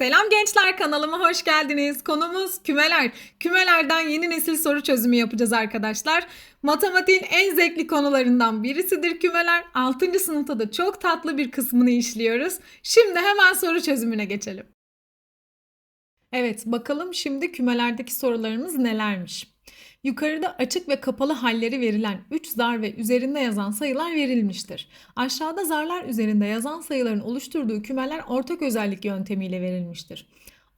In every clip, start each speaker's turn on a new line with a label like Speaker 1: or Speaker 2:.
Speaker 1: Selam gençler kanalıma hoş geldiniz. Konumuz kümeler. Kümelerden yeni nesil soru çözümü yapacağız arkadaşlar. Matematiğin en zevkli konularından birisidir kümeler. 6. sınıfta da çok tatlı bir kısmını işliyoruz. Şimdi hemen soru çözümüne geçelim. Evet bakalım şimdi kümelerdeki sorularımız nelermiş? Yukarıda açık ve kapalı halleri verilen 3 zar ve üzerinde yazan sayılar verilmiştir. Aşağıda zarlar üzerinde yazan sayıların oluşturduğu kümeler ortak özellik yöntemiyle verilmiştir.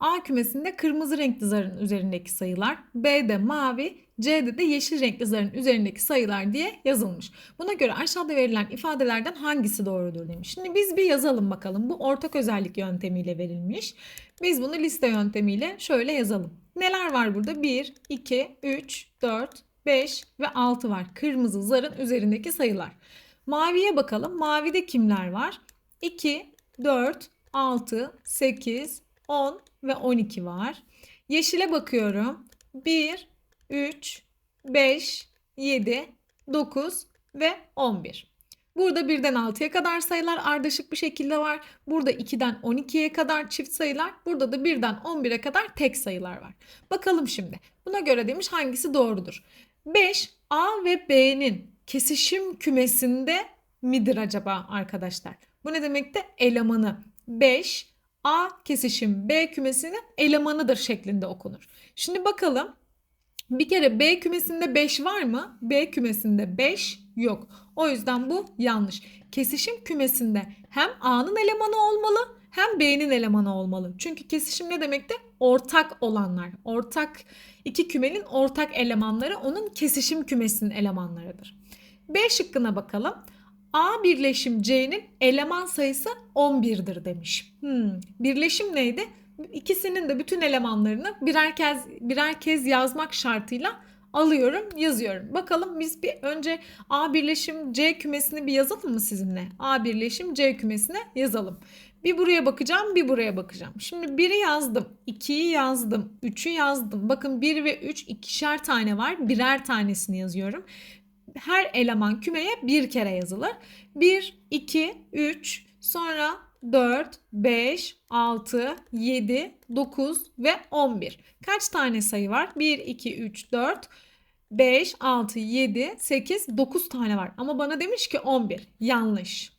Speaker 1: A kümesinde kırmızı renkli zarın üzerindeki sayılar, B'de mavi, C'de de yeşil renkli zarın üzerindeki sayılar diye yazılmış. Buna göre aşağıda verilen ifadelerden hangisi doğrudur demiş. Şimdi biz bir yazalım bakalım. Bu ortak özellik yöntemiyle verilmiş. Biz bunu liste yöntemiyle şöyle yazalım. Neler var burada? 1, 2, 3, 4, 5 ve 6 var. Kırmızı zarın üzerindeki sayılar. Maviye bakalım. Mavide kimler var? 2, 4, 6, 8, 10 ve 12 var. Yeşile bakıyorum. 1, 3, 5, 7, 9 ve 11. Burada birden 6'ya kadar sayılar ardışık bir şekilde var. Burada 2'den 12'ye kadar çift sayılar. Burada da birden 11'e kadar tek sayılar var. Bakalım şimdi. Buna göre demiş hangisi doğrudur? 5 A ve B'nin kesişim kümesinde midir acaba arkadaşlar? Bu ne demek de elemanı. 5 A kesişim B kümesinin elemanıdır şeklinde okunur. Şimdi bakalım. Bir kere B kümesinde 5 var mı? B kümesinde 5 yok. O yüzden bu yanlış. Kesişim kümesinde hem A'nın elemanı olmalı hem B'nin elemanı olmalı. Çünkü kesişim ne demekti? Ortak olanlar. Ortak iki kümenin ortak elemanları onun kesişim kümesinin elemanlarıdır. B şıkkına bakalım. A birleşim C'nin eleman sayısı 11'dir demiş. Hmm, birleşim neydi? İkisinin de bütün elemanlarını birer kez birer kez yazmak şartıyla alıyorum, yazıyorum. Bakalım biz bir önce A birleşim C kümesini bir yazalım mı sizinle? A birleşim C kümesine yazalım. Bir buraya bakacağım, bir buraya bakacağım. Şimdi 1'i yazdım, 2'yi yazdım, 3'ü yazdım. Bakın 1 ve 3 ikişer tane var. Birer tanesini yazıyorum. Her eleman kümeye bir kere yazılır. 1, 2, 3, sonra 4, 5, 6, 7, 9 ve 11. Kaç tane sayı var? 1, 2, 3, 4, 5, 6, 7, 8, 9 tane var. Ama bana demiş ki 11. Yanlış.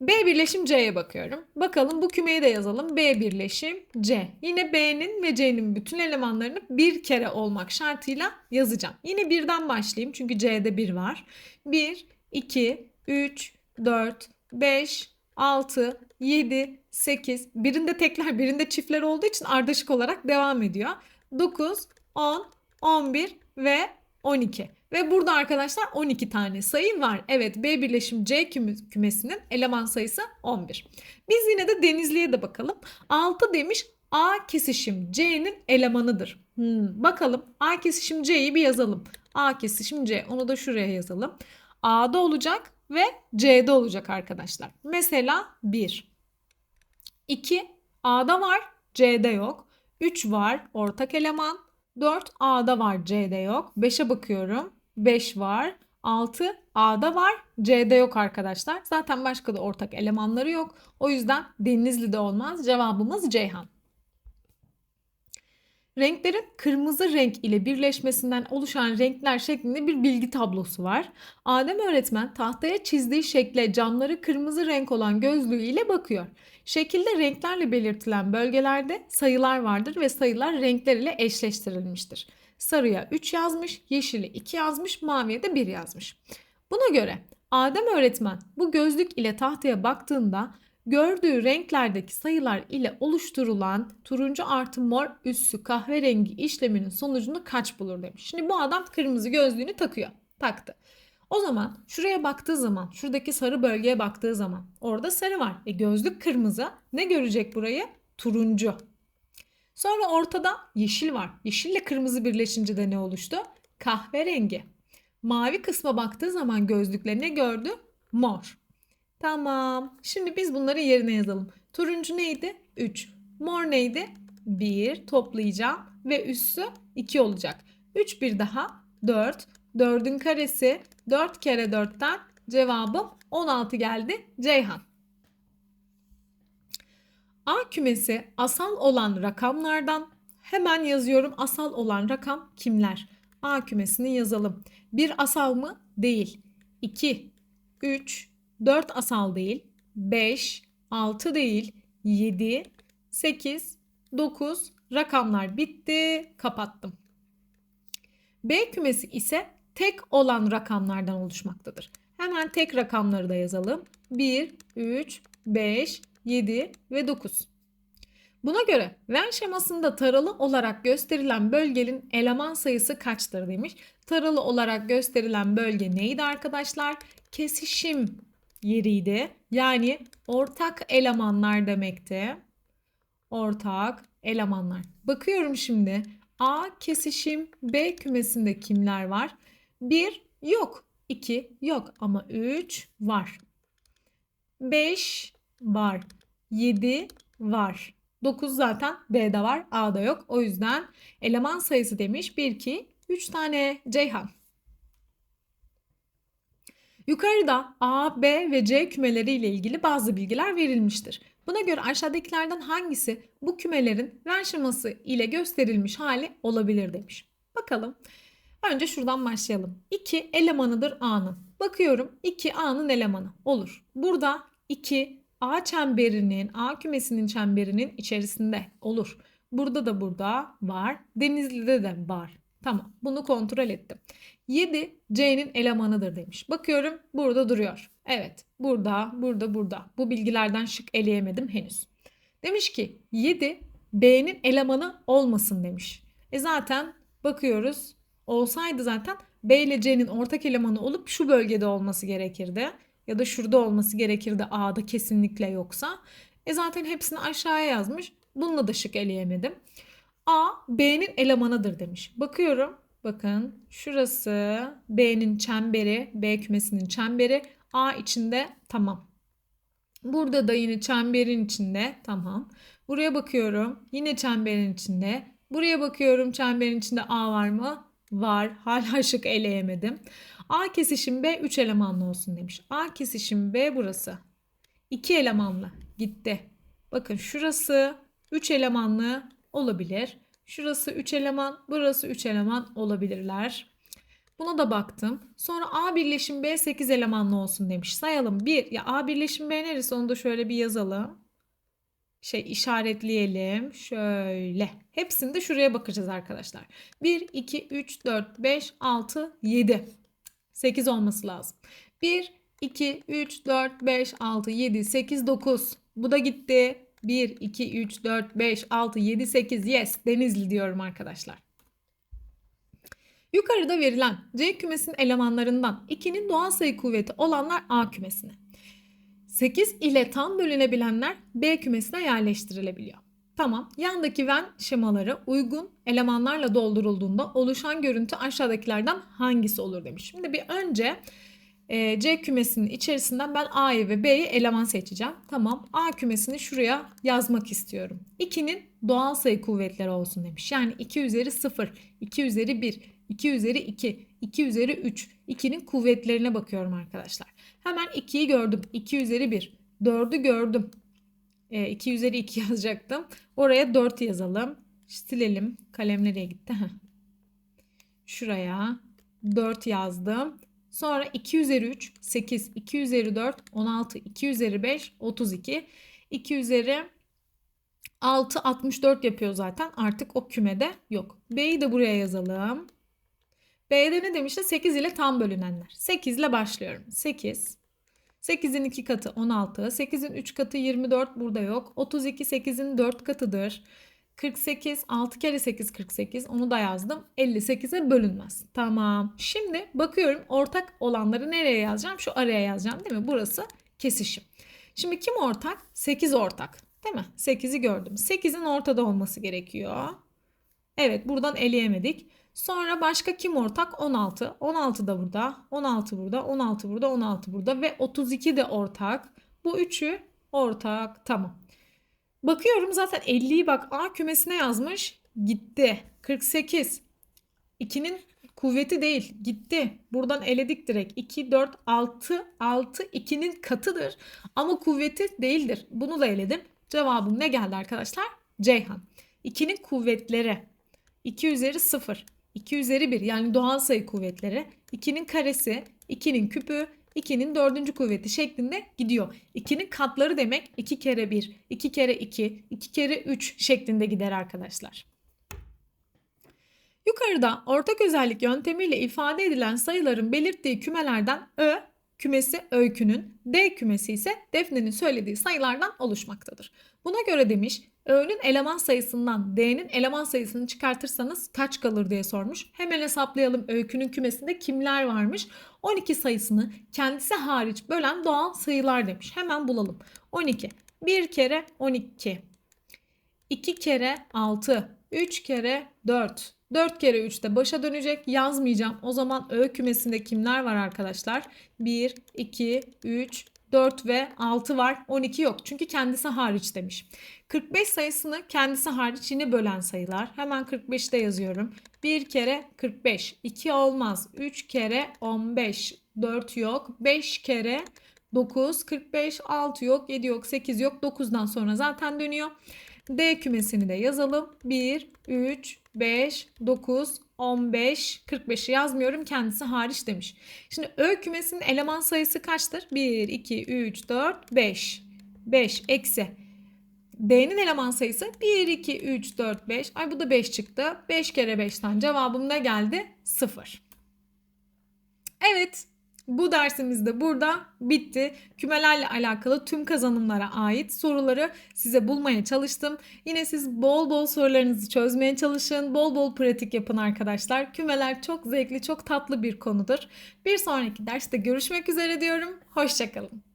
Speaker 1: B birleşim C'ye bakıyorum. Bakalım bu kümeyi de yazalım. B birleşim C. Yine B'nin ve C'nin bütün elemanlarını bir kere olmak şartıyla yazacağım. Yine birden başlayayım çünkü C'de 1 var. 1, 2, 3, 4, 5, 6, 7, 8. Birinde tekler birinde çiftler olduğu için ardışık olarak devam ediyor. 9, 10, 11 ve 12. Ve burada arkadaşlar 12 tane sayı var. Evet B birleşim C kümesinin eleman sayısı 11. Biz yine de Denizli'ye de bakalım. 6 demiş A kesişim C'nin elemanıdır. Hmm, bakalım A kesişim C'yi bir yazalım. A kesişim C onu da şuraya yazalım. A'da olacak ve C'de olacak arkadaşlar. Mesela 1. 2 A'da var, C'de yok. 3 var, ortak eleman. 4 A'da var, C'de yok. 5'e bakıyorum. 5 var. 6 A'da var, C'de yok arkadaşlar. Zaten başka da ortak elemanları yok. O yüzden Denizli'de olmaz. Cevabımız Ceyhan. Renklerin kırmızı renk ile birleşmesinden oluşan renkler şeklinde bir bilgi tablosu var. Adem öğretmen tahtaya çizdiği şekle camları kırmızı renk olan gözlüğü ile bakıyor. Şekilde renklerle belirtilen bölgelerde sayılar vardır ve sayılar renkler ile eşleştirilmiştir. Sarıya 3 yazmış, yeşili 2 yazmış, maviye de 1 yazmış. Buna göre Adem öğretmen bu gözlük ile tahtaya baktığında gördüğü renklerdeki sayılar ile oluşturulan turuncu artı mor üssü kahverengi işleminin sonucunu kaç bulur demiş. Şimdi bu adam kırmızı gözlüğünü takıyor. Taktı. O zaman şuraya baktığı zaman, şuradaki sarı bölgeye baktığı zaman orada sarı var. E gözlük kırmızı. Ne görecek burayı? Turuncu. Sonra ortada yeşil var. Yeşille kırmızı birleşince de ne oluştu? Kahverengi. Mavi kısma baktığı zaman gözlükle ne gördü? Mor. Tamam. Şimdi biz bunları yerine yazalım. Turuncu neydi? 3. Mor neydi? 1 toplayacağım ve üssü 2 olacak. 3 bir daha 4. 4'ün karesi 4 kere 4'ten cevabım 16 geldi Ceyhan. A kümesi asal olan rakamlardan hemen yazıyorum. Asal olan rakam kimler? A kümesini yazalım. Bir asal mı? Değil. 2, 3, 4 asal değil. 5, 6 değil. 7, 8, 9 rakamlar bitti. Kapattım. B kümesi ise tek olan rakamlardan oluşmaktadır. Hemen tek rakamları da yazalım. 1, 3, 5, 7 ve 9. Buna göre Venn şemasında taralı olarak gösterilen bölgenin eleman sayısı kaçtır demiş. Taralı olarak gösterilen bölge neydi arkadaşlar? Kesişim yeriydi. Yani ortak elemanlar demekti. Ortak elemanlar. Bakıyorum şimdi. A kesişim B kümesinde kimler var? 1 yok. 2 yok ama 3 var. 5 var. 7 var. 9 zaten B'de var, A'da yok. O yüzden eleman sayısı demiş 1, 2, 3 tane Ceyhan. Yukarıda A, B ve C kümeleri ile ilgili bazı bilgiler verilmiştir. Buna göre aşağıdakilerden hangisi bu kümelerin Venn şeması ile gösterilmiş hali olabilir demiş. Bakalım. Önce şuradan başlayalım. 2 elemanıdır A'nın. Bakıyorum 2 A'nın elemanı. Olur. Burada 2 A çemberinin, A kümesinin çemberinin içerisinde olur. Burada da burada var. Denizli'de de var. Tamam. Bunu kontrol ettim. 7 C'nin elemanıdır demiş. Bakıyorum burada duruyor. Evet. Burada, burada, burada. Bu bilgilerden şık eleyemedim henüz. Demiş ki 7 B'nin elemanı olmasın demiş. E zaten bakıyoruz olsaydı zaten B ile C'nin ortak elemanı olup şu bölgede olması gerekirdi. Ya da şurada olması gerekirdi A'da kesinlikle yoksa. E zaten hepsini aşağıya yazmış. Bununla da şık eleyemedim. A B'nin elemanıdır demiş. Bakıyorum. Bakın şurası B'nin çemberi, B kümesinin çemberi. A içinde tamam. Burada da yine çemberin içinde tamam. Buraya bakıyorum. Yine çemberin içinde. Buraya bakıyorum çemberin içinde A var mı? Var. Hala şık eleyemedim. A kesişim B 3 elemanlı olsun demiş. A kesişim B burası. 2 elemanlı gitti. Bakın şurası 3 elemanlı olabilir. Şurası 3 eleman, burası 3 eleman olabilirler. Buna da baktım. Sonra A birleşim B 8 elemanlı olsun demiş. Sayalım. 1 ya A birleşim B neresi onu da şöyle bir yazalım. Şey işaretleyelim. Şöyle. Hepsini de şuraya bakacağız arkadaşlar. 1, 2, 3, 4, 5, 6, 7. 8 olması lazım. 1, 2, 3, 4, 5, 6, 7, 8, 9. Bu da gitti. 1, 2, 3, 4, 5, 6, 7, 8. Yes. Denizli diyorum arkadaşlar. Yukarıda verilen C kümesinin elemanlarından 2'nin doğal sayı kuvveti olanlar A kümesine. 8 ile tam bölünebilenler B kümesine yerleştirilebiliyor. Tamam. Yandaki Venn şemaları uygun elemanlarla doldurulduğunda oluşan görüntü aşağıdakilerden hangisi olur demiş. Şimdi bir önce e, C kümesinin içerisinden ben A'yı ve B'yi eleman seçeceğim. Tamam. A kümesini şuraya yazmak istiyorum. 2'nin doğal sayı kuvvetleri olsun demiş. Yani 2 üzeri 0, 2 üzeri 1, 2 üzeri 2, 2 üzeri 3. 2'nin kuvvetlerine bakıyorum arkadaşlar. Hemen 2'yi gördüm. 2 üzeri 1. 4'ü gördüm. E, 2 üzeri 2 yazacaktım. Oraya 4 yazalım. Silelim. Kalem nereye gitti? Şuraya 4 yazdım. Sonra 2 üzeri 3 8, 2 üzeri 4 16, 2 üzeri 5 32, 2 üzeri 6 64 yapıyor zaten. Artık o kümede yok. B'yi de buraya yazalım. B'de ne demişti? 8 ile tam bölünenler. 8 ile başlıyorum. 8. 8'in 2 katı 16. 8'in 3 katı 24 burada yok. 32 8'in 4 katıdır. 48 6 kere 8 48 onu da yazdım. 58'e bölünmez. Tamam. Şimdi bakıyorum ortak olanları nereye yazacağım? Şu araya yazacağım değil mi? Burası kesişim. Şimdi kim ortak? 8 ortak. Değil mi? 8'i gördüm. 8'in ortada olması gerekiyor. Evet buradan eleyemedik. Sonra başka kim ortak? 16. 16 da burada. 16 burada. 16 burada. 16 burada. Ve 32 de ortak. Bu üçü ortak. Tamam. Bakıyorum zaten 50'yi bak A kümesine yazmış. Gitti. 48. 2'nin kuvveti değil. Gitti. Buradan eledik direkt. 2, 4, 6. 6 2'nin katıdır. Ama kuvveti değildir. Bunu da eledim. Cevabım ne geldi arkadaşlar? Ceyhan. 2'nin kuvvetleri 2 üzeri 0, 2 üzeri 1 yani doğal sayı kuvvetleri, 2'nin karesi, 2'nin küpü, 2'nin dördüncü kuvveti şeklinde gidiyor. 2'nin katları demek 2 kere 1, 2 kere 2, 2 kere 3 şeklinde gider arkadaşlar. Yukarıda ortak özellik yöntemiyle ifade edilen sayıların belirttiği kümelerden Ö kümesi öykünün, D kümesi ise Defne'nin söylediği sayılardan oluşmaktadır. Buna göre demiş Ö'nün eleman sayısından D'nin eleman sayısını çıkartırsanız kaç kalır diye sormuş. Hemen hesaplayalım öykünün kümesinde kimler varmış. 12 sayısını kendisi hariç bölen doğal sayılar demiş. Hemen bulalım. 12. 1 kere 12. 2 kere 6. 3 kere 4. 4 kere 3 de başa dönecek. Yazmayacağım. O zaman Ö kümesinde kimler var arkadaşlar? 1, 2, 3, 4 ve 6 var. 12 yok. Çünkü kendisi hariç demiş. 45 sayısını kendisi hariç yine bölen sayılar. Hemen 45'te yazıyorum. 1 kere 45. 2 olmaz. 3 kere 15. 4 yok. 5 kere 9. 45. 6 yok. 7 yok. 8 yok. 9'dan sonra zaten dönüyor. D kümesini de yazalım. 1, 3, 5, 9, 15, 45'i yazmıyorum kendisi hariç demiş. Şimdi Ö kümesinin eleman sayısı kaçtır? 1, 2, 3, 4, 5. 5 eksi. D'nin eleman sayısı 1, 2, 3, 4, 5. Ay bu da 5 çıktı. 5 kere 5'ten cevabım ne geldi? 0. Evet bu dersimiz de burada bitti. Kümelerle alakalı tüm kazanımlara ait soruları size bulmaya çalıştım. Yine siz bol bol sorularınızı çözmeye çalışın. Bol bol pratik yapın arkadaşlar. Kümeler çok zevkli, çok tatlı bir konudur. Bir sonraki derste görüşmek üzere diyorum. Hoşçakalın.